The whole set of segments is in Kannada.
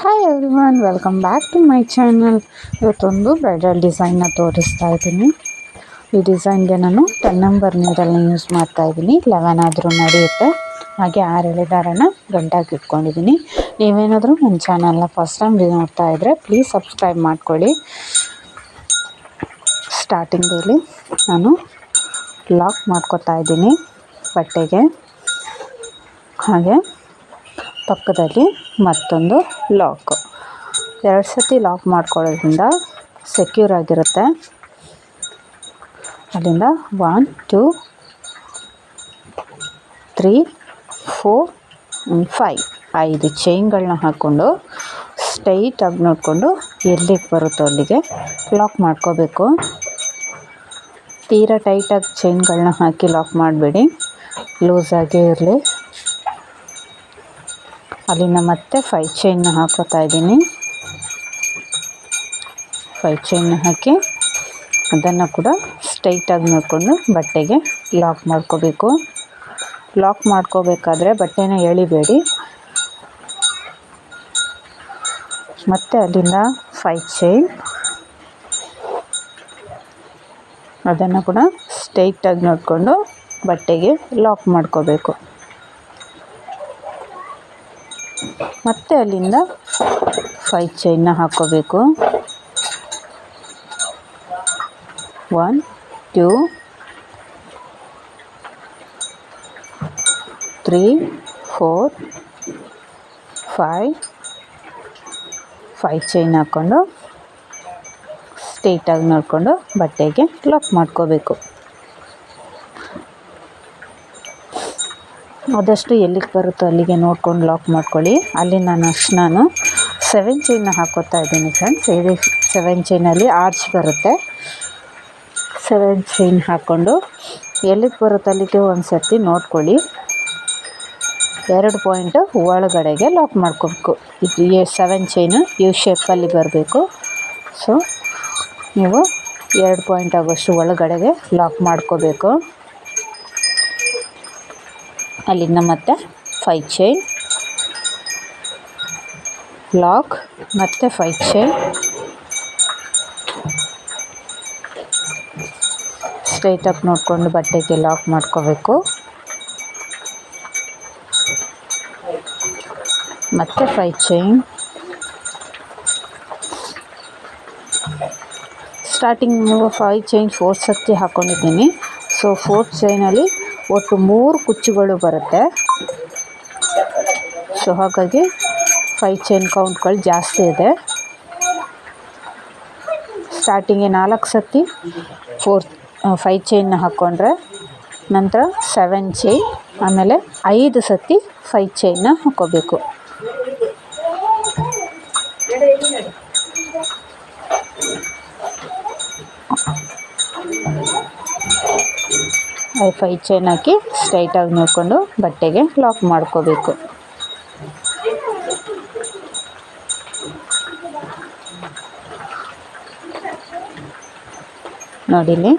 Hi everyone welcome back to my channel ಇವತ್ತೊಂದು ಬ್ರೈಡಲ್ ಡಿಸೈನ್ನ ತೋರಿಸ್ತಾ ಇದ್ದೀನಿ. ಈ ಡಿಸೈನ್ಗೆ ನಾನು ಟೆನ್ ನಂಬರ್ ನೀರಲ್ಲಿ ಯೂಸ್ ಮಾಡ್ತಾ ಇದ್ದೀನಿ. ಲೆವೆನ್ ಆದರೂ ನಡೆಯುತ್ತೆ. ಹಾಗೆ ಆರು ಎಳೆದಾರನ ಗಂಟಾಗಿ ಇಟ್ಕೊಂಡಿದ್ದೀನಿ. ನೀವೇನಾದರೂ ನನ್ನ ಚಾನಲ್ನ ಫಸ್ಟ್ ಟೈಮ್ ನೋಡ್ತಾ ಇದ್ದರೆ ಪ್ಲೀಸ್ ಸಬ್ಸ್ಕ್ರೈಬ್ ಮಾಡ್ಕೊಳ್ಳಿ. ಸ್ಟಾರ್ಟಿಂಗಲ್ಲಿ ನಾನು ಲಾಕ್ ಮಾಡ್ಕೊತಾ ಇದ್ದೀನಿ ಬಟ್ಟೆಗೆ. ಹಾಗೆ ಪಕ್ಕದಲ್ಲಿ ಮತ್ತೊಂದು ಲಾಕ್. ಎರಡು ಸತಿ ಲಾಕ್ ಮಾಡ್ಕೊಳ್ಳೋದ್ರಿಂದ ಸೆಕ್ಯೂರ್ ಆಗಿರುತ್ತೆ. ಅಲ್ಲಿಂದ one, two, three, four five. ಐದು ಚೈನ್ಗಳನ್ನ ಹಾಕ್ಕೊಂಡು ಸ್ಟೈಟಾಗಿ ನೋಡಿಕೊಂಡು ಎಲ್ಲಿಗೆ ಬರುತ್ತೋ ಅಲ್ಲಿಗೆ ಲಾಕ್ ಮಾಡ್ಕೋಬೇಕು. ತೀರಾ ಟೈಟಾಗಿ ಚೈನ್ಗಳನ್ನ ಹಾಕಿ ಲಾಕ್ ಮಾಡಬೇಡಿ. ಲೂಸಾಗೇ ಇರಲಿ. ಅಲ್ಲಿಂದ ಮತ್ತೆ ಫೈ ಚೈನ್ ಹಾಕೋತಾ ಇದ್ದೀನಿ. ಫೈ ಚೈನ್ ಹಾಕಿ ಅದನ್ನು ಕೂಡ ಸ್ಟ್ರೈಟಾಗಿ ನೋಡಿಕೊಂಡು ಬಟ್ಟೆಗೆ ಲಾಕ್ ಮಾಡ್ಕೋಬೇಕು. ಲಾಕ್ ಮಾಡ್ಕೋಬೇಕಾದ್ರೆ ಬಟ್ಟೆನ ಎಳಿಬೇಡಿ. ಮತ್ತು ಅಲ್ಲಿಂದ ಫೈ ಚೈನ್ ಅದನ್ನು ಕೂಡ ಸ್ಟ್ರೈಟಾಗಿ ನೋಡಿಕೊಂಡು ಬಟ್ಟೆಗೆ ಲಾಕ್ ಮಾಡ್ಕೋಬೇಕು. ಮತ್ತು ಅಲ್ಲಿಂದ ಫೈ ಚೈನ್ನ ಹಾಕ್ಕೋಬೇಕು one two three four five five chain ಹಾಕ್ಕೊಂಡು ಸ್ಟೇಟಾಗಿ ನೋಡಿಕೊಂಡು ಬಟ್ಟೆಗೆ ಲಾಕ್ ಮಾಡ್ಕೋಬೇಕು. ಆದಷ್ಟು ಎಲ್ಲಿಗೆ ಬರುತ್ತೋ ಅಲ್ಲಿಗೆ ನೋಡ್ಕೊಂಡು ಲಾಕ್ ಮಾಡ್ಕೊಳ್ಳಿ. ಅಲ್ಲಿ ನಾನು ಅಷ್ಟು ನಾನು ಸೆವೆನ್ ಚೈನ್ನ ಹಾಕೋತಾ ಇದ್ದೀನಿ ಫ್ರೆಂಡ್ಸ್ ಇದು ಸೆವೆನ್ ಚೈನಲ್ಲಿ ಆರ್ಚ್ ಬರುತ್ತೆ. ಸೆವೆನ್ ಚೈನ್ ಹಾಕ್ಕೊಂಡು ಎಲ್ಲಿಗೆ ಬರುತ್ತೆ ಅಲ್ಲಿಗೆ ಒಂದು ಸರ್ತಿ ನೋಡ್ಕೊಳ್ಳಿ. ಎರಡು ಪಾಯಿಂಟ್ ಒಳಗಡೆಗೆ ಲಾಕ್ ಮಾಡ್ಕೋಬೇಕು. ಇದು ಸೆವೆನ್ ಚೈನು ಯು ಶೇಪಲ್ಲಿ ಬರಬೇಕು. ಸೊ ನೀವು ಎರಡು ಪಾಯಿಂಟ್ ಆಗೋಷ್ಟು ಒಳಗಡೆಗೆ ಲಾಕ್ ಮಾಡ್ಕೋಬೇಕು. ಅಲ್ಲಿಂದ ಮತ್ತೆ ಫೈ ಚೈನ್ ಲಾಕ್ ಮತ್ತೆ ಫೈ ಚೈನ್ ಸ್ಟ್ರೈಟಾಗಿ ನೋಡಿಕೊಂಡು ಬಟ್ಟೆಗೆ ಲಾಕ್ ಮಾಡ್ಕೋಬೇಕು. ಮತ್ತು five chain starting five chain four ಹಾಕೊಂಡಿದ್ದೀನಿ. ಹಾಕ್ಕೊಂಡಿದ್ದೀನಿ ಸೊ ಫೋರ್ತ್ ಚೈನಲ್ಲಿ ಒಟ್ಟು ಮೂರು ಕುಚ್ಚುಗಳು ಬರುತ್ತೆ. ಸೊ ಹಾಗಾಗಿ ಫೈವ್ ಚೈನ್ ಕೌಂಟ್ಗಳು ಜಾಸ್ತಿ ಇದೆ. ಸ್ಟಾರ್ಟಿಂಗೆ ನಾಲ್ಕು ಸತಿ ಫೋರ್ ಫೈ ಚೈನ್ ಹಾಕ್ಕೊಂಡ್ರೆ ನಂತರ ಸೆವೆನ್ ಚೈನ್ ಆಮೇಲೆ ಐದು ಸತಿ ಫೈವ್ ಚೈನ್ನ ಹಾಕ್ಕೋಬೇಕು ಫೈ ಚೈನ್ ಹಾಕಿ ಸ್ಟ್ರೈಟಾಗಿ ನೋಡಿಕೊಂಡು ಬಟ್ಟೆಗೆ ಲಾಕ್ ಮಾಡ್ಕೋಬೇಕು. ನೋಡಿಲಿ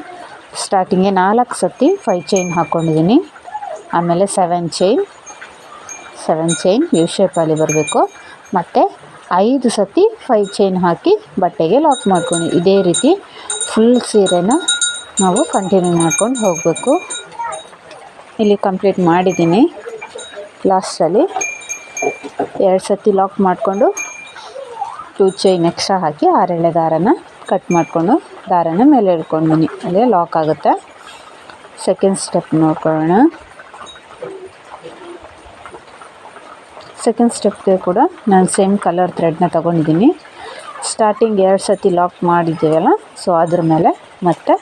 ಸ್ಟಾರ್ಟಿಂಗೆ ನಾಲ್ಕು ಸತಿ ಫೈ ಚೈನ್ ಹಾಕ್ಕೊಂಡಿದ್ದೀನಿ ಆಮೇಲೆ seven chain seven chain U ಶೇಪಲ್ಲಿ ಬರಬೇಕು. ಮತ್ತು ಐದು ಸತಿ ಫೈ ಚೈನ್ ಹಾಕಿ ಬಟ್ಟೆಗೆ ಲಾಕ್ ಮಾಡ್ಕೊಂಡು ಇದೇ ರೀತಿ ಫುಲ್ ಸೀರೆನ ನಾವು ಕಂಟಿನ್ಯೂ ಮಾಡ್ಕೊಂಡು ಹೋಗಬೇಕು. ಇಲ್ಲಿ ಕಂಪ್ಲೀಟ್ ಮಾಡಿದ್ದೀನಿ. ಲಾಸ್ಟಲ್ಲಿ ಎರಡು ಸತಿ ಲಾಕ್ ಮಾಡಿಕೊಂಡು ಟೂ ಚೈನ್ ಎಕ್ಸ್ಟ್ರಾ ಹಾಕಿ ಆರೆಳೆ ದಾರನ ಕಟ್ ಮಾಡಿಕೊಂಡು ದಾರನ ಮೇಲೆ ಇಡ್ಕೊಂಡಿನಿ ಅಲ್ಲೇ ಲಾಕ್ ಆಗುತ್ತೆ. ಸೆಕೆಂಡ್ ಸ್ಟೆಪ್ ನೋಡ್ಕೊಳ್ಳೋಣ. ಸೆಕೆಂಡ್ ಸ್ಟೆಪ್ಗೆ ಕೂಡ ನಾನು ಸೇಮ್ ಕಲರ್ ಥ್ರೆಡ್ನ ತೊಗೊಂಡಿದ್ದೀನಿ. ಸ್ಟಾರ್ಟಿಂಗ್ ಎರಡು ಸತಿ ಲಾಕ್ ಮಾಡಿದ್ದೀವಲ್ಲ ಸೊ ಅದ್ರ ಮೇಲೆ ಮತ್ತೆ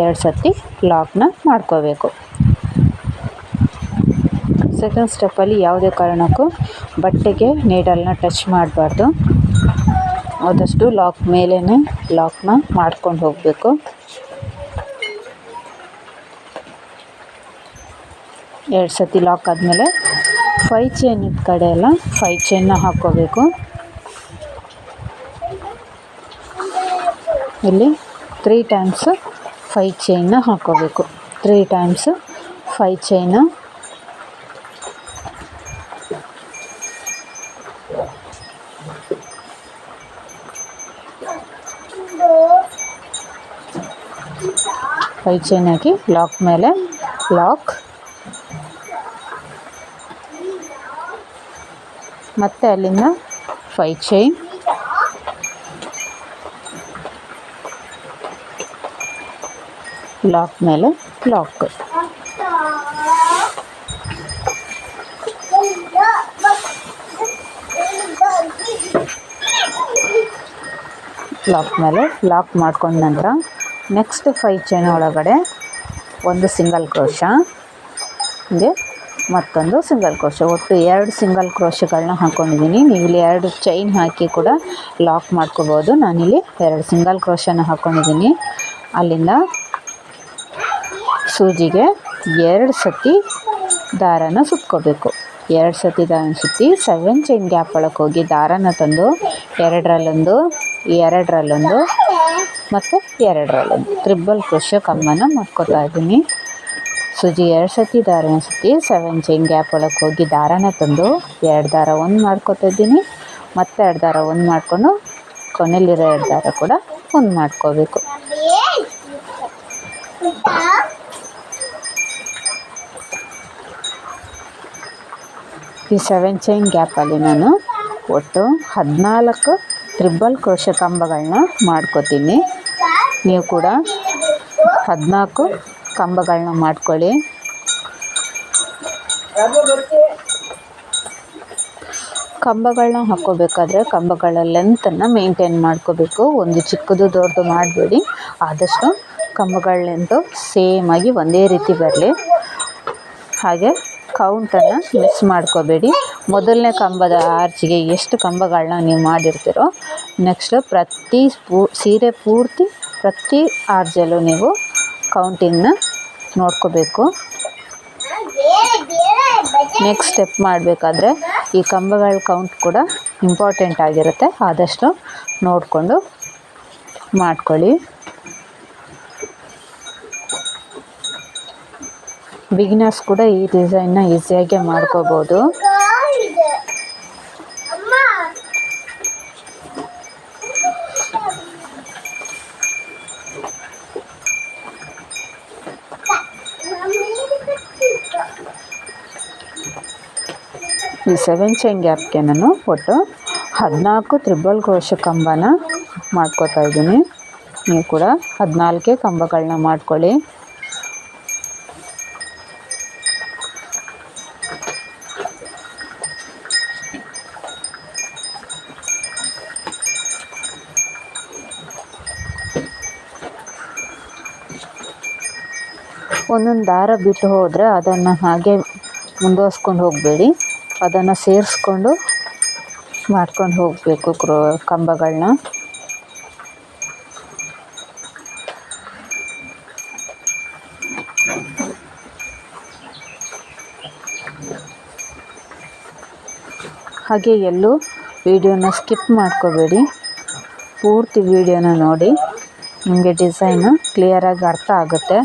ಎರಡು ಸರ್ತಿ ಲಾಕ್ನ ಮಾಡ್ಕೋಬೇಕು. ಸೆಕೆಂಡ್ ಸ್ಟೆಪ್ಪಲ್ಲಿ ಯಾವುದೇ ಕಾರಣಕ್ಕೂ ಬಟ್ಟೆಗೆ ನೀಡಲ್ನ ಟಚ್ ಮಾಡಬಾರ್ದು. ಆದಷ್ಟು ಲಾಕ್ ಮೇಲೇ ಲಾಕ್ನ ಮಾಡ್ಕೊಂಡು ಹೋಗಬೇಕು. ಎರಡು ಸತಿ ಲಾಕ್ ಆದಮೇಲೆ ಫೈ ಚೈನ್ ಇದ್ದ ಕಡೆ ಎಲ್ಲ ಫೈ ಚೈನ್ನ ಹಾಕ್ಕೋಬೇಕು. ಇಲ್ಲಿ ತ್ರೀ ಟೈಮ್ಸ್ ಫೈ ಚೈನ್ನ ಹಾಕ್ಕೋಬೇಕು three times five chain five chain ಹಾಕಿ ಲಾಕ್ ಮೇಲೆ ಲಾಕ್ ಮತ್ತೆ ಅಲ್ಲಿಂದ ಫೈ ಚೈನ್ ಲಾಕ್ ಮೇಲೆ ಲಾಕ್ ಲಾಕ್ ಮೇಲೆ ಲಾಕ್ ಮಾಡ್ಕೊಂಡ ನಂತರ ನೆಕ್ಸ್ಟ್ ಫೈ ಚೈನ್ ಒಳಗಡೆ ಒಂದು ಸಿಂಗಲ್ ಕ್ರೋಶ ಹೀಗೆ ಮತ್ತೊಂದು ಸಿಂಗಲ್ ಕ್ರೋಶ ಒಟ್ಟು ಎರಡು ಸಿಂಗಲ್ ಕ್ರೋಶಗಳನ್ನ ಹಾಕ್ಕೊಂಡಿದ್ದೀನಿ ನೀವು ಇಲ್ಲಿ ಎರಡು ಚೈನ್ ಹಾಕಿ ಕೂಡ ಲಾಕ್ ಮಾಡ್ಕೋಬೋದು. ನಾನಿಲ್ಲಿ ಎರಡು ಸಿಂಗಲ್ ಕ್ರೋಶನ ಹಾಕ್ಕೊಂಡಿದ್ದೀನಿ ಅಲ್ಲಿಂದ ಸೂಜಿಗೆ ಎರಡು ಸತಿ ದಾರನ ಸುತ್ಕೋಬೇಕು. ಎರಡು ಸತಿ ದಾರನ ಸುತ್ತಿ ಸೆವೆನ್ ಚೈನ್ ಗ್ಯಾಪ್ ಒಳಗೆ ಹೋಗಿ ದಾರನ ತಂದು ಎರಡರಲ್ಲೊಂದು ಎರಡರಲ್ಲೊಂದು ಮತ್ತು ಎರಡರಲ್ಲೊಂದು. ತ್ರಿಬಲ್ ಕೃಷಿ ಕಮ್ಮನ ಮಾಡ್ಕೋತಾ ಇದ್ದೀನಿ. ಸೂಜಿ ಎರಡು ಸತಿ ದಾರನ ಸುತ್ತಿ ಸೆವೆನ್ ಚೈನ್ ಗ್ಯಾಪ್ ಒಳಗೆ ಹೋಗಿ ದಾರನ ತಂದು ಎರಡು ದಾರ ಒಂದು ಮಾಡ್ಕೋತಾ ಇದ್ದೀನಿ. ಮತ್ತೆ ಎರಡು ದಾರ ಒಂದು ಮಾಡಿಕೊಂಡು ಕೊನೆಯಲ್ಲಿರೋ ಎರಡು ದಾರ ಕೂಡ ಒಂದು ಮಾಡ್ಕೋಬೇಕು. ಈ ಸೆವೆನ್ ಚೈನ್ ಗ್ಯಾಪಲ್ಲಿ ನಾನು ಒಟ್ಟು ಹದಿನಾಲ್ಕು ತ್ರಿಬಲ್ ಕ್ರೋಶ ಕಂಬಗಳನ್ನ ಮಾಡ್ಕೋತೀನಿ. ನೀವು ಕೂಡ ಹದಿನಾಲ್ಕು ಕಂಬಗಳನ್ನ ಮಾಡ್ಕೊಳ್ಳಿ. ಕಂಬಗಳನ್ನ ಹಾಕ್ಕೋಬೇಕಾದ್ರೆ ಕಂಬಗಳ ಲೆಂತನ್ನು ಮೇಂಟೈನ್ ಮಾಡ್ಕೋಬೇಕು. ಒಂದು ಚಿಕ್ಕದು ದೊಡ್ಡದು ಮಾಡಬೇಡಿ. ಆದಷ್ಟು ಕಂಬಗಳ ಲೆಂತು ಸೇಮಾಗಿ ಒಂದೇ ರೀತಿ ಬರಲಿ. ಹಾಗೆ ಕೌಂಟನ್ನು ಮಿಸ್ ಮಾಡ್ಕೋಬೇಡಿ. ಮೊದಲನೇ ಕಂಬದ ಆರ್ಚಿಗೆ ಎಷ್ಟು ಕಂಬಗಳನ್ನ ನೀವು ಮಾಡಿರ್ತೀರೋ ನೆಕ್ಸ್ಟ್ ಪ್ರತಿ ಪೂ, ಸೀರೆ ಪೂರ್ತಿ ಪ್ರತಿ ಆರ್ಜಲ್ಲೂ ನೀವು ಕೌಂಟಿಂಗ್ನ ನೋಡ್ಕೋಬೇಕು. ನೆಕ್ಸ್ಟ್ ಸ್ಟೆಪ್ ಮಾಡಬೇಕಾದ್ರೆ ಈ ಕಂಬಗಳ ಕೌಂಟ್ ಕೂಡ ಇಂಪಾರ್ಟೆಂಟ್ ಆಗಿರುತ್ತೆ. ಆದಷ್ಟು ನೋಡಿಕೊಂಡು ಮಾಡ್ಕೊಳ್ಳಿ. ಬಿಗಿನರ್ಸ್ ಕೂಡ ಈ ಡಿಸೈನ್ನ ಈಸಿಯಾಗಿ ಮಾಡ್ಕೋಬೋದು. ಈ ಸೆವೆನ್ ಚೈನ್ ಗ್ಯಾಪ್ಗೆ ನಾನು ಒಟ್ಟು ಹದಿನಾಲ್ಕು ತ್ರಿಬಲ್ ಕ್ರೋಶ ಕಂಬನ ಮಾಡ್ಕೋತಾ ಇದ್ದೀನಿ. ನೀವು ಕೂಡ ಹದಿನಾಲ್ಕೇ ಕಂಬಗಳನ್ನ ಮಾಡ್ಕೊಳ್ಳಿ. ಒಂದೊಂದು ದಾರ ಬಿಟ್ಟು ಹೋದರೆ ಅದನ್ನು ಹಾಗೆ ಮುಂದುವರ್ಸ್ಕೊಂಡು ಹೋಗಬೇಡಿ. ಅದನ್ನು ಸೇರಿಸ್ಕೊಂಡು ಮಾಡ್ಕೊಂಡು ಹೋಗಬೇಕು ಕ್ರೋ ಕಂಬಗಳನ್ನ ಹಾಗೆ ಎಲ್ಲೂ ವಿಡಿಯೋನ ಸ್ಕಿಪ್ ಮಾಡ್ಕೋಬೇಡಿ. ಪೂರ್ತಿ ವಿಡಿಯೋನ ನೋಡಿ. ನಿಮಗೆ ಡಿಸೈನು ಕ್ಲಿಯರಾಗಿ ಅರ್ಥ ಆಗುತ್ತೆ.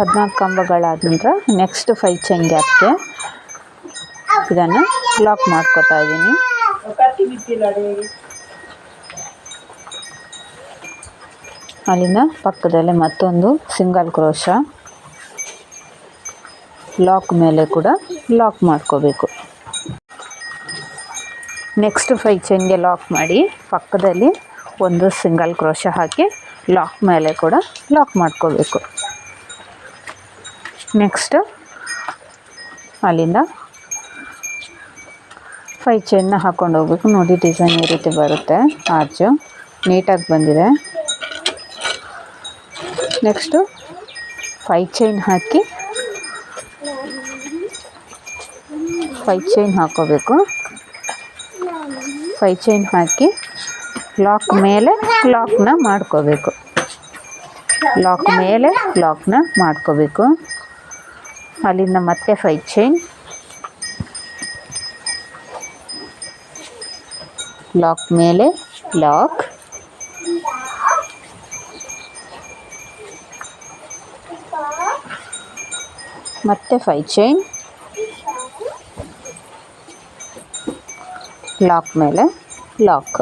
ಹದಿನಾಲ್ಕು ಕಂಬಗಳಾದ ನಂತರ ನೆಕ್ಸ್ಟ್ ಫೈ ಚೈನ್ ಗ್ಯಾಪ್ಗೆ ಇದನ್ನು ಲಾಕ್ ಮಾಡ್ಕೋತಾ ಇದ್ದೀನಿ ಅಲ್ಲಿಂದ ಪಕ್ಕದಲ್ಲೇ ಮತ್ತೊಂದು ಸಿಂಗಲ್ ಕ್ರೋಶ ಲಾಕ್ ಮೇಲೆ ಕೂಡ ಲಾಕ್ ಮಾಡ್ಕೋಬೇಕು. ನೆಕ್ಸ್ಟ್ ಫೈ ಚೈನ್ಗೆ ಲಾಕ್ ಮಾಡಿ ಪಕ್ಕದಲ್ಲಿ ಒಂದು ಸಿಂಗಲ್ ಕ್ರೋಶ ಹಾಕಿ ಲಾಕ್ ಮೇಲೆ ಕೂಡ ಲಾಕ್ ಮಾಡ್ಕೋಬೇಕು. ನೆಕ್ಸ್ಟ್ ಅಲ್ಲಿಂದ ಫೈ ಚೈನ್ನ ಹಾಕ್ಕೊಂಡು ಹೋಗ್ಬೇಕು. ನೋಡಿ ಡಿಸೈನ್ ಈ ರೀತಿ ಬರುತ್ತೆ. ಆರ್ಚು. ನೀಟಾಗಿ ಬಂದಿದೆ. ನೆಕ್ಸ್ಟು ಫೈ ಚೈನ್ ಹಾಕಿ. ಫೈ ಚೈನ್ ಹಾಕ್ಕೋಬೇಕು ಫೈ ಚೈನ್ ಹಾಕಿ ಲಾಕ್ ಮೇಲೆ ಲಾಕ್ನ ಮಾಡ್ಕೋಬೇಕು. ಲಾಕ್ ಮೇಲೆ ಲಾಕ್ನ ಮಾಡ್ಕೋಬೇಕು. ಅಲ್ಲಿಂದ ಮತ್ತೆ ಫೈ ಚೈನ್ ಲಾಕ್ ಮೇಲೆ ಲಾಕ್ ಮತ್ತೆ ಫೈ ಚೈನ್ ಲಾಕ್ ಮೇಲೆ ಲಾಕ್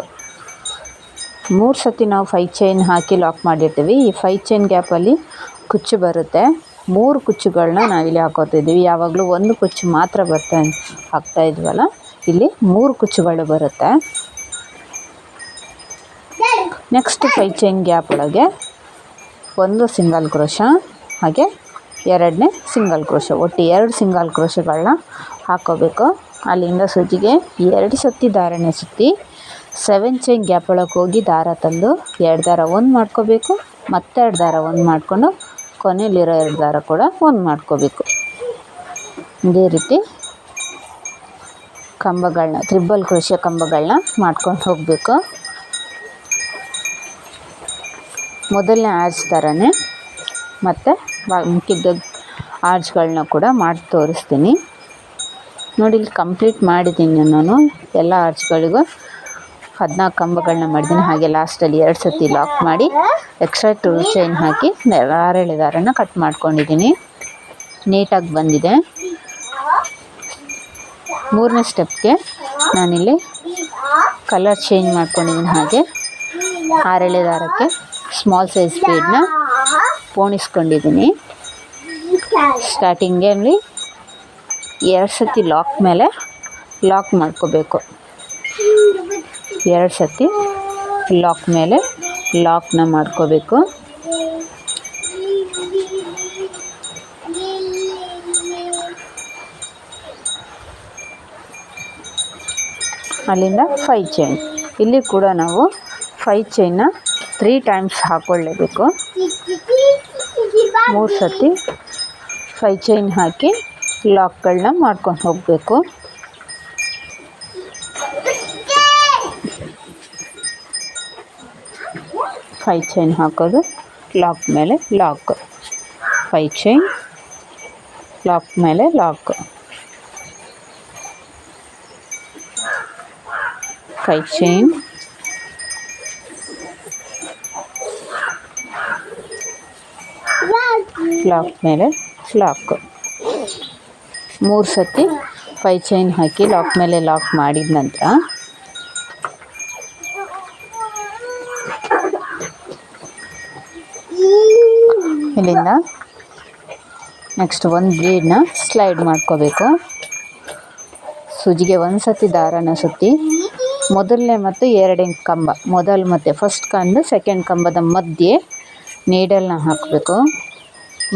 ಮೂರು ಸತಿ ನಾವು ಫೈ ಚೈನ್ ಹಾಕಿ ಲಾಕ್ ಮಾಡಿರ್ತೀವಿ. ಈ ಫೈ ಚೈನ್ ಗ್ಯಾಪಲ್ಲಿ ಕುಚ್ಚು ಬರುತ್ತೆ. ಮೂರು ಕುಚ್ಚುಗಳನ್ನ ನಾವಿಲ್ಲಿ ಹಾಕೋತಿದ್ದೀವಿ. ಯಾವಾಗಲೂ ಒಂದು ಕುಚ್ಚು ಮಾತ್ರ ಬರ್ತಾ ಹಾಕ್ತಾ ಇದ್ವಲ್ಲ? ಇಲ್ಲಿ ಮೂರು ಕುಚ್ಚುಗಳು ಬರುತ್ತೆ. ನೆಕ್ಸ್ಟ್ ಫೈ ಚೈನ್ ಗ್ಯಾಪ್ ಒಳಗೆ ಒಂದು ಸಿಂಗಲ್ ಕ್ರೋಶ, ಹಾಗೆ ಎರಡನೇ ಸಿಂಗಲ್ ಕ್ರೋಶ. ಒಟ್ಟು ಎರಡು ಸಿಂಗಲ್ ಕ್ರೋಶಗಳನ್ನ ಹಾಕೋಬೇಕು. ಅಲ್ಲಿಂದ ಸೂಜಿಗೆ ಎರಡು ಸತಿ ದಾರನೇ ಸುತ್ತಿ ಸೆವೆನ್ ಚೈನ್ ಗ್ಯಾಪ್ ಒಳಗೆ ಹೋಗಿ ದಾರ ತಂದು, ಎರಡು ದಾರ ಒಂದು ಮಾಡ್ಕೋಬೇಕು, ಮತ್ತೆರಡು ದಾರ ಒಂದು ಮಾಡಿಕೊಂಡು ಕೊನೆಯಲ್ಲಿರೋ ಎರಡು ದಾರ ಕೂಡ ಒಂದು ಮಾಡ್ಕೋಬೇಕು. ಇದೇ ರೀತಿ ಕಂಬಗಳನ್ನ ತ್ರಿಬಲ್ ಕೃಷಿಯ ಕಂಬಗಳನ್ನ ಮಾಡ್ಕೊಂಡು ಹೋಗಬೇಕು. ಮೊದಲನೇ ಆರ್ಚ್ ಥರನೇ ಮತ್ತು ಮುಖ್ಯದ ಆರ್ಜ್ಗಳನ್ನ ಕೂಡ ಮಾಡಿ ತೋರಿಸ್ತೀನಿ. ನೋಡಿ ಇಲ್ಲಿ ಕಂಪ್ಲೀಟ್ ಮಾಡಿದ್ದೀನಿ ನಾನು ಎಲ್ಲ ಆರ್ಚ್ಗಳಿಗೂ. ಹದಿನಾಲ್ಕು ಕಂಬಗಳನ್ನ ಮಾಡಿದ್ದೀನಿ ಹಾಗೆ ಲಾಸ್ಟಲ್ಲಿ ಎರಡು ಸತಿ ಲಾಕ್ ಮಾಡಿ ಎಕ್ಸ್ಟ್ರಾ ಟೂ ಚೈನ್ ಹಾಕಿ ಆರೇಳು ದಾರನ ಕಟ್ ಮಾಡ್ಕೊಂಡಿದ್ದೀನಿ ನೀಟಾಗಿ ಬಂದಿದೆ. ಮೂರನೇ ಸ್ಟೆಪ್ಗೆ ನಾನಿಲ್ಲಿ ಕಲರ್ ಚೇಂಜ್ ಮಾಡ್ಕೊಂಡಿದ್ದೀನಿ ಹಾಗೆ ಆರೇಳೆ ದಾರಕ್ಕೆ ಸ್ಮಾಲ್ ಸೈಜ್ ಬೀಡನ್ನ ಪೋಣಿಸ್ಕೊಂಡಿದ್ದೀನಿ ಸ್ಟಾರ್ಟಿಂಗಲ್ಲಿ ಎರಡು ಸತಿ ಲಾಕ್ ಮೇಲೆ ಲಾಕ್ ಮಾಡ್ಕೋಬೇಕು. ಎರಡು ಸತಿ ಲಾಕ್ ಮೇಲೆ ಲಾಕ್ನ ಮಾಡ್ಕೋಬೇಕು. ಅಲ್ಲಿಂದ ಫೈ ಚೈನ್. ಇಲ್ಲಿ ಕೂಡ ನಾವು ಫೈ ಚೈನ್ನ ತ್ರೀ ಟೈಮ್ಸ್ ಹಾಕ್ಕೊಳ್ಳೇಬೇಕು ಮೂರು ಸತಿ ಫೈ ಚೈನ್ ಹಾಕಿ ಲಾಕ್ಗಳನ್ನ ಮಾಡ್ಕೊಂಡು ಹೋಗಬೇಕು. ಫೈ ಚೈನ್ ಹಾಕೋದು. ಲಾಕ್ ಮೇಲೆ ಲಾಕ್ ಫೈ ಚೈನ್ ಲಾಕ್ ಮೇಲೆ ಲಾಕ್ ಫೈ ಚೈನ್ ಲಾಕ್ ಮೇಲೆ ಲಾಕ್ ಮೂರು ಸತಿ ಫೈ ಚೈನ್ ಹಾಕಿ ಲಾಕ್ ಮೇಲೆ ಲಾಕ್ ಮಾಡಿದ ನಂತರ ಇಲ್ಲಿಂದ ನೆಕ್ಸ್ಟ್ ಒಂದು ಬ್ಲೀಡ್ನ ಸ್ಲೈಡ್ ಮಾಡ್ಕೋಬೇಕು. ಸುಜಿಗೆ ಒಂದು ಸತಿ ದಾರನ ಸುತ್ತಿ, ಮೊದಲನೇ ಮತ್ತು ಎರಡನೇ ಕಂಬ, ಮೊದಲು ಮತ್ತು ಫಸ್ಟ್ ಕಂಬ ಸೆಕೆಂಡ್ ಕಂಬದ ಮಧ್ಯೆ ನೀಡಲ್ನ ಹಾಕಬೇಕು.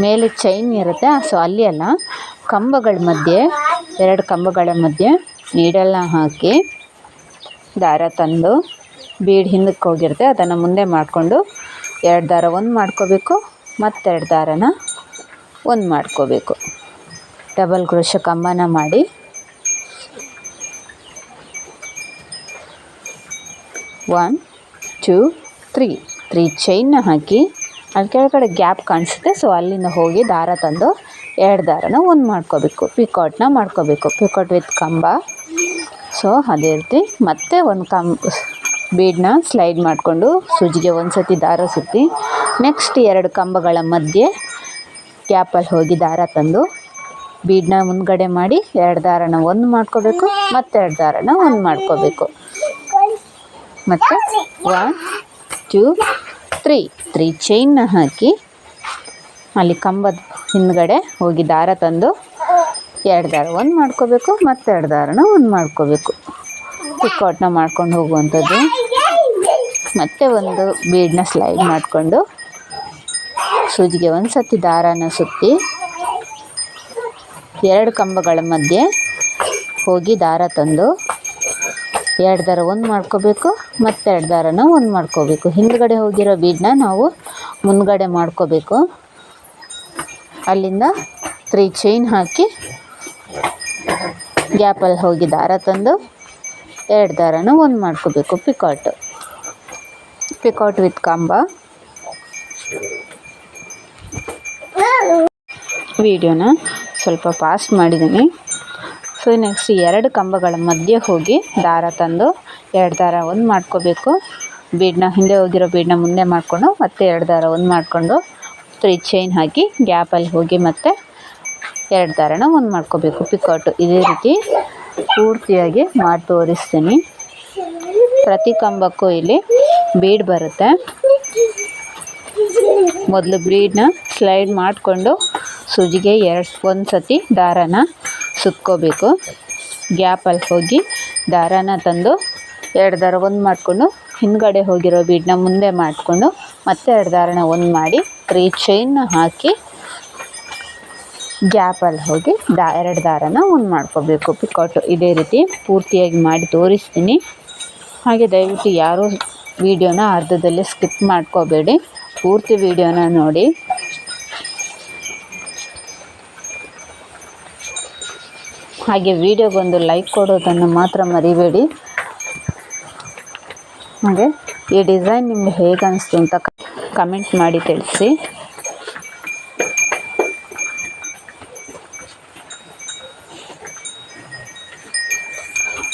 ಮೇಲೆ ಚೈನ್ ಇರುತ್ತೆ ಸೊ ಅಲ್ಲಿ ಅಲ್ಲ, ಕಂಬಗಳ ಮಧ್ಯೆ, ಎರಡು ಕಂಬಗಳ ಮಧ್ಯೆ ನೀಡಲ್ನ ಹಾಕಿ ದಾರ ತಂದು, ಬೀಡ್ ಹಿಂದಕ್ಕೆ ಹೋಗಿರುತ್ತೆ, ಅದನ್ನು ಮುಂದೆ ಮಾಡಿಕೊಂಡು ಎರಡು ದಾರ ಒಂದು ಮಾಡ್ಕೋಬೇಕು. ಮತ್ತೆರಡು ದಾರನ ಒಂದು ಮಾಡ್ಕೋಬೇಕು. ಡಬಲ್ ಕ್ರೋಶ ಕಂಬನ ಮಾಡಿ. ಒನ್ ಟೂ ತ್ರೀ ತ್ರೀ ಚೈನ್ನ ಹಾಕಿ ಅಲ್ಲಿ ಕೆಳಗಡೆ ಗ್ಯಾಪ್ ಕಾಣಿಸುತ್ತೆ ಸೊ ಅಲ್ಲಿಂದ ಹೋಗಿ ದಾರ ತಂದು ಎರಡು ದಾರನ ಒಂದು ಮಾಡ್ಕೋಬೇಕು. ಪಿಕಾಟ್ನ ಮಾಡ್ಕೋಬೇಕು. ಪಿಕಾಟ್ ವಿತ್ ಕಂಬ. ಸೊ ಅದೇ ರೀತಿ ಮತ್ತೆ ಒಂದು ಕಂಬ ಬೀಡನ್ನ ಸ್ಲೈಡ್ ಮಾಡಿಕೊಂಡು ಸೂಜಿಗೆ ಒಂದು ಸತಿ ದಾರ ಸುತ್ತಿ ನೆಕ್ಸ್ಟ್ ಎರಡು ಕಂಬಗಳ ಮಧ್ಯೆ ಗ್ಯಾಪಲ್ಲಿ ಹೋಗಿ ದಾರ ತಂದು ಬೀಡನ್ನ ಮುಂದ್ಗಡೆ ಮಾಡಿ ಎರಡು ದಾರನ ಒಂದು ಮಾಡ್ಕೋಬೇಕು, ಮತ್ತೆರಡು ದಾರನ ಒಂದು ಮಾಡ್ಕೋಬೇಕು. ಮತ್ತು ಒನ್ ಟೂ ತ್ರೀ ತ್ರೀ ಚೈನ್ನ ಹಾಕಿ ಅಲ್ಲಿ ಕಂಬದ ಹಿಂದ್ಗಡೆ ಹೋಗಿ ದಾರ ತಂದು ಎರಡು ದಾರ ಒಂದು ಮಾಡ್ಕೋಬೇಕು, ಮತ್ತೆರಡು ದಾರನ ಒಂದು ಮಾಡ್ಕೋಬೇಕು. ಪಿಕಾಟ್ನ ಮಾಡ್ಕೊಂಡು ಹೋಗುವಂಥದ್ದು. ಮತ್ತೆ ಒಂದು ಬೀಡನ್ನ ಸ್ಲೈಡ್ ಮಾಡಿಕೊಂಡು ಸೂಜಿಗೆ ಒಂದು ಸತಿ ದಾರಾನ ಸುತ್ತಿ ಎರಡು ಕಂಬಗಳ ಮಧ್ಯೆ ಹೋಗಿ ದಾರ ತಂದು ಎರಡು ದಾರ ಒಂದು ಮಾಡ್ಕೋಬೇಕು ಮತ್ತು ಎರಡು ದಾರನ ಒಂದು ಮಾಡ್ಕೋಬೇಕು. ಹಿಂದ್ಗಡೆ ಹೋಗಿರೋ ಬೀಡನ್ನ ನಾವು ಮುಂದ್ಗಡೆ ಮಾಡ್ಕೋಬೇಕು. ಅಲ್ಲಿಂದ ತ್ರೀ ಚೈನ್ ಹಾಕಿ ಗ್ಯಾಪಲ್ಲಿ ಹೋಗಿ ದಾರ ತಂದು ಎರಡು ದಾರನ ಒಂದು ಮಾಡ್ಕೋಬೇಕು. ಪಿಕಾಟ್ ಪಿಕಾಟ್ ವಿತ್ ಕಂಬ. ವಿಡಿಯೋನ ಸ್ವಲ್ಪ ಪಾಸ್ಟ್ ಮಾಡಿದ್ದೀನಿ. ಸೊ ನೆಕ್ಸ್ಟ್ ಎರಡು ಕಂಬಗಳ ಮಧ್ಯೆ ಹೋಗಿ ದಾರ ತಂದು ಎರಡು ದಾರ ಒಂದು ಮಾಡ್ಕೋಬೇಕು. ಬೀಡ್ನ ಹಿಂದೆ ಹೋಗಿರೋ ಬೀಡ್ನ ಮುಂದೆ ಮಾಡಿಕೊಂಡು ಮತ್ತೆ ಎರಡು ದಾರ ಒಂದು ಮಾಡಿಕೊಂಡು ತ್ರೀ ಚೈನ್ ಹಾಕಿ ಗ್ಯಾಪಲ್ಲಿ ಹೋಗಿ ಮತ್ತೆ ಎರಡು ದಾರನ ಒಂದು ಮಾಡ್ಕೋಬೇಕು. ಪಿಕೌಟು ಇದೇ ರೀತಿ ಪೂರ್ತಿಯಾಗಿ ಮಾಡಿ ತೋರಿಸ್ತೀನಿ. ಪ್ರತಿ ಕಂಬಕ್ಕೂ ಇಲ್ಲಿ ಬೀಡ್ ಬರುತ್ತೆ. ಮೊದಲು ಬ್ರೀಡ್ನ ಸ್ಲೈಡ್ ಮಾಡಿಕೊಂಡು ಸೂಜಿಗೆ ಎರಡು ಒಂದು ಸತಿ ದಾರಾನ ಸುತ್ಕೋಬೇಕು. ಗ್ಯಾಪಲ್ಲಿ ಹೋಗಿ ದಾರಾನ ತಂದು ಎರಡು ದಾರ ಒಂದು ಮಾಡಿಕೊಂಡು ಹಿಂದ್ಗಡೆ ಹೋಗಿರೋ ಬೀಡನ್ನ ಮುಂದೆ ಮಾಡಿಕೊಂಡು ಮತ್ತೆ ಎರಡು ದಾರನ ಒಂದು ಮಾಡಿ ತ್ರೀ ಚೈನ್ನ ಹಾಕಿ ಗ್ಯಾಪಲ್ಲಿ ಹೋಗಿ ದಾ ಎರಡು ದಾರನ ಒಂದು ಮಾಡ್ಕೋಬೇಕು. ಪಿಕೌಟು ಇದೇ ರೀತಿ ಪೂರ್ತಿಯಾಗಿ ಮಾಡಿ ತೋರಿಸ್ತೀನಿ. ಹಾಗೆ ದಯವಿಟ್ಟು ಯಾರೂ ವೀಡಿಯೋನ ಅರ್ಧದಲ್ಲಿ ಸ್ಕಿಪ್ ಮಾಡ್ಕೋಬೇಡಿ. ಪೂರ್ತಿ ವೀಡಿಯೋನ ನೋಡಿ. ಹಾಗೆ ವಿಡಿಯೋಗೊಂದು ಲೈಕ್ ಕೊಡೋದನ್ನು ಮಾತ್ರ ಮರಿಬೇಡಿ. ಹಾಗೆ ಈ ಡಿಸೈನ್ ನಿಮಗೆ ಹೇಗೆ ಅನಿಸ್ತು ಅಂತ ಕಮೆಂಟ್ ಮಾಡಿ ತಿಳಿಸಿ.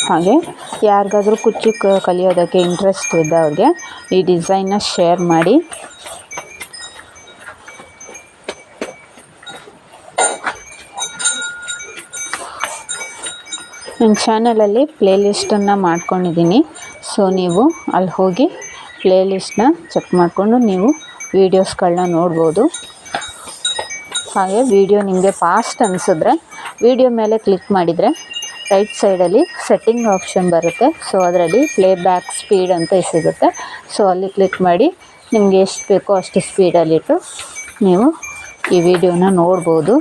ಹಾಗೆ ಯಾರಿಗಾದರೂ ಕುಚ್ಚು ಕಲಿಯೋದಕ್ಕೆ ಇಂಟ್ರೆಸ್ಟ್ ಇದ್ದವ್ರಿಗೆ ಈ ಡಿಸೈನ್ನ ಶೇರ್ ಮಾಡಿ. ನನ್ನ ಚಾನಲಲ್ಲಿ ಪ್ಲೇಲಿಸ್ಟನ್ನು ಮಾಡ್ಕೊಂಡಿದ್ದೀನಿ. ಸೊ, ನೀವು ಅಲ್ಲಿ ಹೋಗಿ ಪ್ಲೇಲಿಸ್ಟ್ನ ಚೆಕ್ ಮಾಡಿಕೊಂಡು ನೀವು ವೀಡಿಯೋಸ್ಗಳನ್ನ ನೋಡ್ಬೋದು. ಹಾಗೆ ವಿಡಿಯೋ ನಿಮಗೆ ಫಾಸ್ಟ್ ಅನಿಸಿದ್ರೆ ವಿಡಿಯೋ ಮೇಲೆ ಕ್ಲಿಕ್ ಮಾಡಿದರೆ ರೈಟ್ ಸೈಡಲ್ಲಿ ಸೆಟ್ಟಿಂಗ್ ಆಪ್ಷನ್ ಬರುತ್ತೆ. ಸೊ, ಅದರಲ್ಲಿ ಪ್ಲೇ ಬ್ಯಾಕ್ ಸ್ಪೀಡ್ ಅಂತ ಸಿಗುತ್ತೆ. ಸೊ, ಅಲ್ಲಿ ಕ್ಲಿಕ್ ಮಾಡಿ ನಿಮಗೆ ಎಷ್ಟು ಬೇಕೋ ಅಷ್ಟು ಸ್ಪೀಡಲ್ಲಿಟ್ಟು ನೀವು ಈ ವಿಡಿಯೋನ ನೋಡ್ಬೋದು.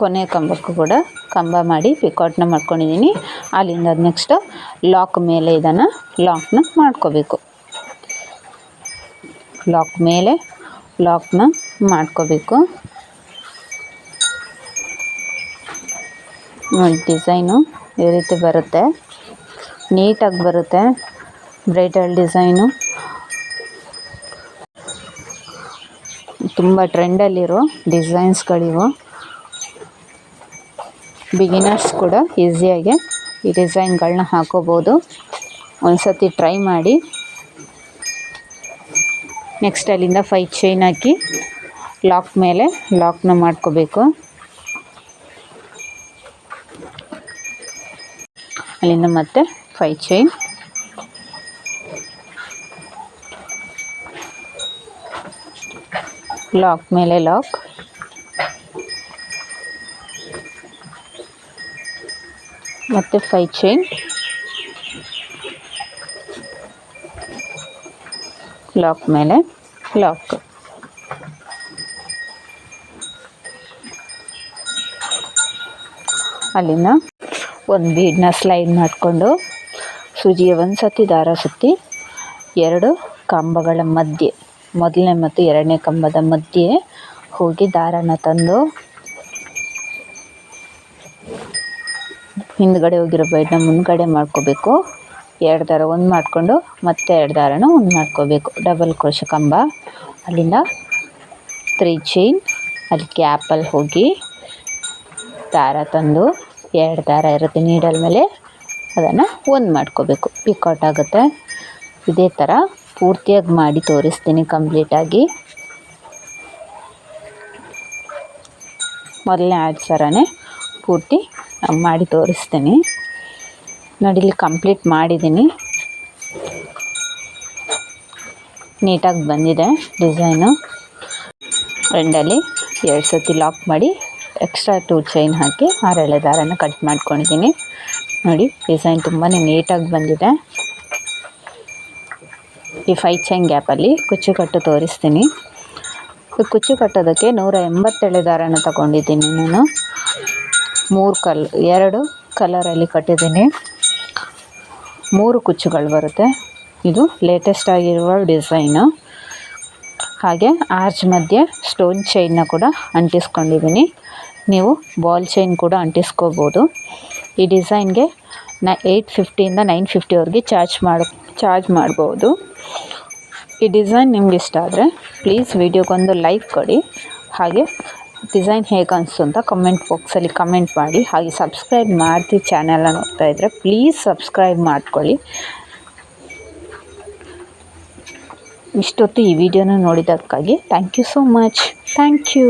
ಕೊನೆ ಕಂಬಕ್ಕೂ ಕೂಡ ಕಂಬ ಮಾಡಿ ಪಿಕೌಟ್ನ ಮಾಡ್ಕೊಂಡಿದ್ದೀನಿ ಅಲ್ಲಿಂದ ನೆಕ್ಸ್ಟು ಲಾಕ್ ಮೇಲೆ ಇದನ್ನು ಲಾಕ್ನ ಮಾಡ್ಕೋಬೇಕು. ಲಾಕ್ ಮೇಲೆ ಲಾಕ್ನ ಮಾಡ್ಕೋಬೇಕು. ಡಿಸೈನು ಈ ರೀತಿ ಬರುತ್ತೆ. ನೀಟಾಗಿ ಬರುತ್ತೆ. ಬ್ರೈಡಲ್ ಡಿಸೈನು ತುಂಬ ಟ್ರೆಂಡಲ್ಲಿರೋ ಡಿಸೈನ್ಸ್ಗಳಿವು ಬಿಗಿನರ್ಸ್ ಕೂಡ ಈಸಿಯಾಗಿ ಈ ಡಿಸೈನ್ಗಳನ್ನ ಹಾಕೋಬೋದು. ಒಂದು ಸತಿ ಟ್ರೈ ಮಾಡಿ. ನೆಕ್ಸ್ಟ್ ಅಲ್ಲಿಂದ ಫೈ ಚೈನ್ ಹಾಕಿ ಲಾಕ್ ಮೇಲೆ ಲಾಕ್ನ ಮಾಡ್ಕೋಬೇಕು. ಅಲ್ಲಿಂದ ಮತ್ತೆ ಫೈ ಚೈನ್ ಲಾಕ್ ಮೇಲೆ ಲಾಕ್ ಮತ್ತು ಫೈ ಚೈನ್ ಲಾಕ್ ಮೇಲೆ. ಲಾಕ್ ಅಲ್ಲಿನ ಒಂದು ಬೀಡನ್ನ ಸ್ಲೈಡ್ ಮಾಡಿಕೊಂಡು ಸೂಜಿಯ ಒಂದು ಸತಿ ದಾರ ಸುತ್ತಿ ಎರಡು ಕಂಬಗಳ ಮಧ್ಯೆ, ಮೊದಲನೇ ಮತ್ತು ಎರಡನೇ ಕಂಬದ ಮಧ್ಯೆ ಹೋಗಿ ದಾರನ ತಂದು ಹಿಂದ್ಗಡೆ ಹೋಗಿರೋ ಬೈಡ್ನ ಮುಂದ್ಗಡೆ ಮಾಡ್ಕೋಬೇಕು. ಎರಡು ದಾರ ಒಂದು ಮಾಡಿಕೊಂಡು ಮತ್ತೆ ಎರಡು ದಾರನ ಒಂದು ಮಾಡ್ಕೋಬೇಕು. ಡಬಲ್ ಕ್ರೋಶ ಕಂಬ. ಅಲ್ಲಿಂದ ತ್ರೀ ಚೈನ್ ಅಲ್ಲಿ ಗ್ಯಾಪಲ್ಲಿ ಹೋಗಿ ದಾರ ತಂದು ಎರಡು ದಾರ ಇರುತ್ತೆ ನೀಡಲ್ ಮೇಲೆ. ಅದನ್ನು ಒಂದು ಮಾಡ್ಕೋಬೇಕು. ಪಿಕೌಟ್ ಆಗುತ್ತೆ. ಇದೇ ಥರ ಪೂರ್ತಿಯಾಗಿ ಮಾಡಿ ತೋರಿಸ್ತೀನಿ ಕಂಪ್ಲೀಟಾಗಿ ಮೊದಲನೇ ಆಡ್ ಸರನೇ ಪೂರ್ತಿ ಮಾಡಿ ತೋರಿಸ್ತೀನಿ. ನೋಡಿ, ಇಲ್ಲಿ ಕಂಪ್ಲೀಟ್ ಮಾಡಿದ್ದೀನಿ. ನೀಟಾಗಿ ಬಂದಿದೆ ಡಿಸೈನು. ಎಂಡಲ್ಲಿ ಎರಡು ಸತಿ ಲಾಕ್ ಮಾಡಿ ಎಕ್ಸ್ಟ್ರಾ ಟೂ ಚೈನ್ ಹಾಕಿ ಆರೆಳೆ ದಾರನ ಕಟ್ ಮಾಡ್ಕೊಂಡಿದ್ದೀನಿ. ನೋಡಿ ಡಿಸೈನ್ ತುಂಬಾ ನೀಟಾಗಿ ಬಂದಿದೆ. ಈ ಫೈ ಚೈನ್ ಗ್ಯಾಪಲ್ಲಿ ಕುಚ್ಚು ಕಟ್ಟು ತೋರಿಸ್ತೀನಿ. ಕುಚ್ಚು ಕಟ್ಟೋದಕ್ಕೆ ನೂರ ಎಂಬತ್ತೆಳೆ ದಾರನ ತಗೊಂಡಿದ್ದೀನಿ ನಾನು. ಮೂರು ಕಲ್, ಎರಡು ಕಲರಲ್ಲಿ ಕಟ್ಟಿದ್ದೀನಿ. ಮೂರು ಕುಚ್ಚುಗಳು ಬರುತ್ತೆ. ಇದು ಲೇಟೆಸ್ಟ್ ಆಗಿರುವ ಡಿಸೈನು ಹಾಗೆ ಆರ್ಚ್ ಮಧ್ಯೆ ಸ್ಟೋನ್ ಚೈನ್ನ ಕೂಡ ಅಂಟಿಸ್ಕೊಂಡಿದ್ದೀನಿ. ನೀವು ಬಾಲ್ ಚೈನ್ ಕೂಡ ಅಂಟಿಸ್ಕೋಬೋದು. ಈ ಡಿಸೈನ್ಗೆ ನ ಏಯ್ಟ್ ಫಿಫ್ಟಿಯಿಂದ ನೈನ್ ಫಿಫ್ಟಿವರೆಗೆ ಚಾರ್ಜ್ ಮಾಡಿ ಚಾರ್ಜ್ ಮಾಡ್ಬೋದು. ಈ ಡಿಸೈನ್ ನಿಮ್ಗೆ ಇಷ್ಟ ಆದರೆ ಪ್ಲೀಸ್ ವಿಡಿಯೋಗೊಂದು ಲೈಕ್ ಕೊಡಿ. ಹಾಗೆ ಡಿಸೈನ್ ಹೇಗೆ ಅನಿಸ್ತು ಅಂತ ಕಮೆಂಟ್ ಬಾಕ್ಸಲ್ಲಿ ಕಮೆಂಟ್ ಮಾಡಿ. ಹಾಗೆ ಸಬ್ಸ್ಕ್ರೈಬ್ ಮಾಡ್ತಿ ಚಾನೆಲ್ ನೋಡ್ತಾ ಇದ್ದರೆ ಪ್ಲೀಸ್ ಸಬ್ಸ್ಕ್ರೈಬ್ ಮಾಡ್ಕೊಳ್ಳಿ. ಇಷ್ಟೊತ್ತು ಈ ವಿಡಿಯೋನ ನೋಡಿದ್ದಕ್ಕಾಗಿ thank you so much thank you